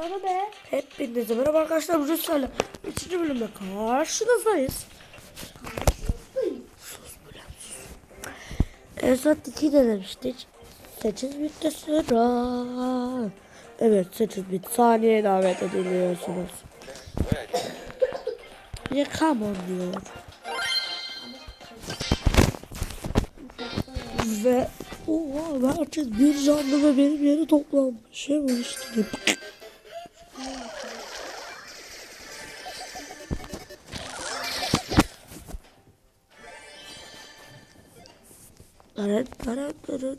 Bana be. Hepinize merhaba arkadaşlar. Sizlerle 3. bölümde karşınızdayız. Sus böyle sus. En son 2 denemiştik. 8 bitti sıra. Evet 8 bit. Saniye davet ediliyorsunuz. Bir come on diyor. Ve oha herkes bir canlı ve benim yeri toplanmış. Şey var işte. Dırın dırın dırın.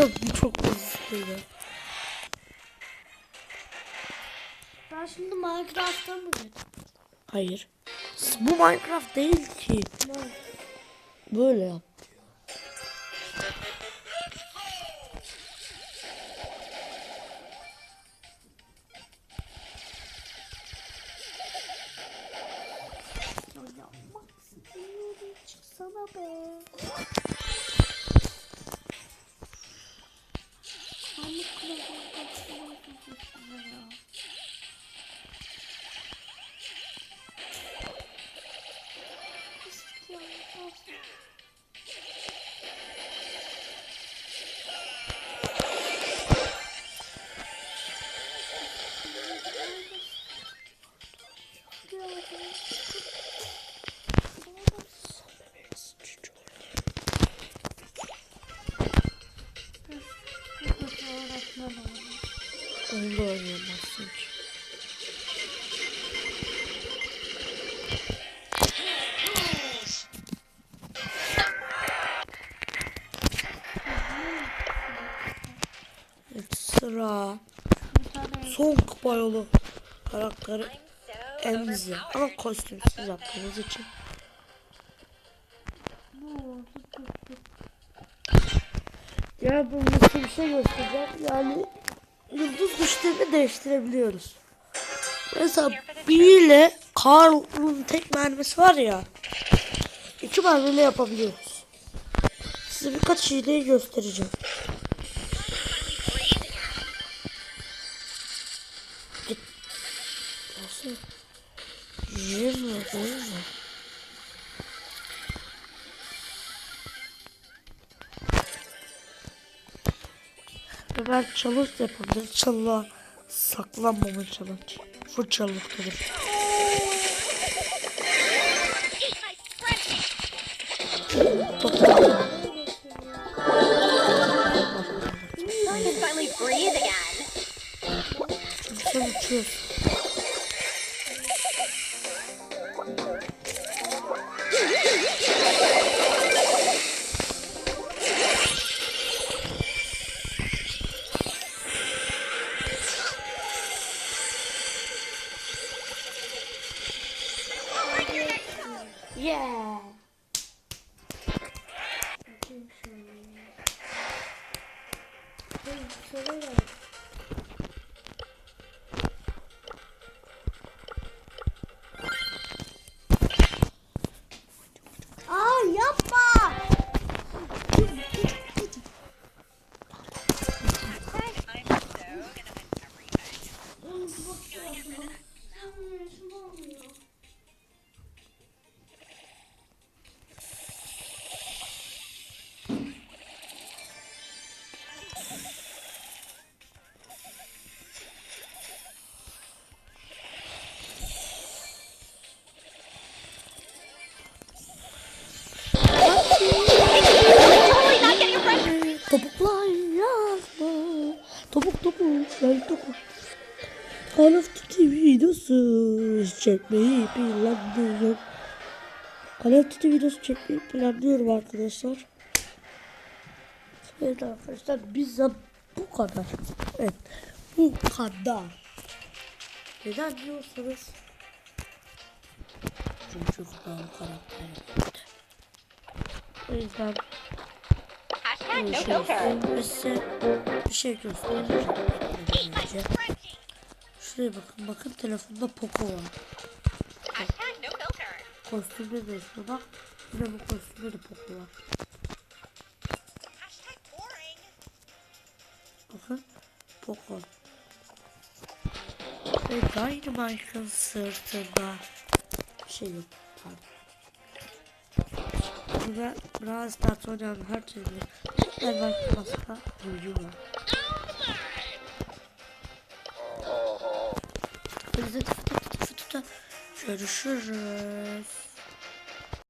Bu çok hızlıydı. Ben şimdi Minecraft'ta mı girdim? Hayır. Bu Minecraft değil ki. Böyle yap. Çıksana be. Vamos cruzar. Onu da oynayamazsın ki. Evet, sıra. Son kupa karakteri Enzi ama kostümsüz yaptığımız için. Ya bu nasıl bir şey göstereceğim yani yıldız güçlerini değiştirebiliyoruz. Mesela bir ile Karl'ın tek mermisi var ya iki mermiyle yapabiliyoruz. Size birkaç hileyi göstereceğim. Git. Nasıl? Yirmi, yirmi. Ben challenge da yapabilirim. Çalığa saklanmama challenge. Breathe again. Sen uçuyorsun. Yeah. 2019 Call of Duty videosu çekmeyi planlıyorum. Call of Duty videosu çekmeyi planlıyorum arkadaşlar. Evet arkadaşlar bize bu kadar. Evet bu kadar. Neden diyorsanız Çünkü ben karakterim. O bir şey göstereceğim. Önce. Şuraya bakın bakın telefonda Poco var. Kostümde de şurada. Yine bu kostümde de Poco var. Bakın Poco. Ve Dynamite'ın sırtında bir şey yok. Pardon. Burada biraz Stars oynayan her türlü Dynamite maska büyücü var. Fıtı fıtı fıtı fıtı. Görüşürüz.